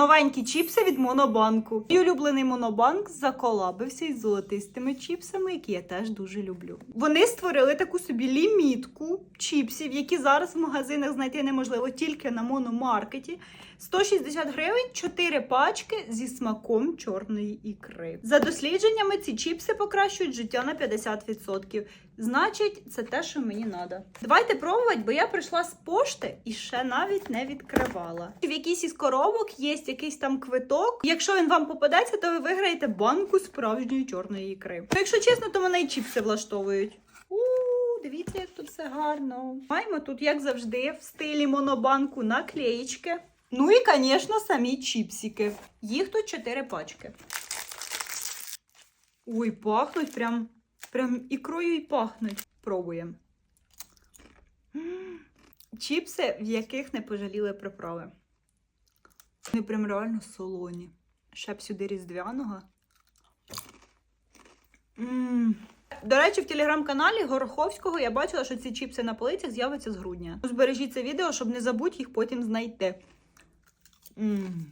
Новенькі чіпси від Монобанку. Мій улюблений Монобанк заколабився із золотистими чіпсами, які я теж дуже люблю. Вони створили таку собі лімітку чіпсів, які зараз в магазинах знайти неможливо тільки на мономаркеті. 160 гривень, 4 пачки зі смаком чорної ікри. За дослідженнями, ці чіпси покращують життя на 50%. Значить, це те, що мені треба. Давайте пробувати, бо я прийшла з пошти і ще навіть не відкривала. В якійсь із коробок є якийсь там квиток. Якщо він вам попадеться, то ви виграєте банку справжньої чорної ікри. Ну, якщо чесно, то мене і чіпси влаштовують. У, дивіться, як тут все гарно. Маємо тут, як завжди, в стилі монобанку наклеїчки. Ну і, звісно, самі чіпсики. Їх тут 4 пачки. Ой, пахнуть прям, прям ікрою і пахнуть. Пробуємо. Чіпси, в яких не пожаліли приправи. Вони прям реально солоні. Ще б сюди різдвяного. М. До речі, в телеграм-каналі Гороховського я бачила, що ці чіпси на полицях з'являться з грудня. Збережіть це відео, щоб не забудь їх потім знайти. М.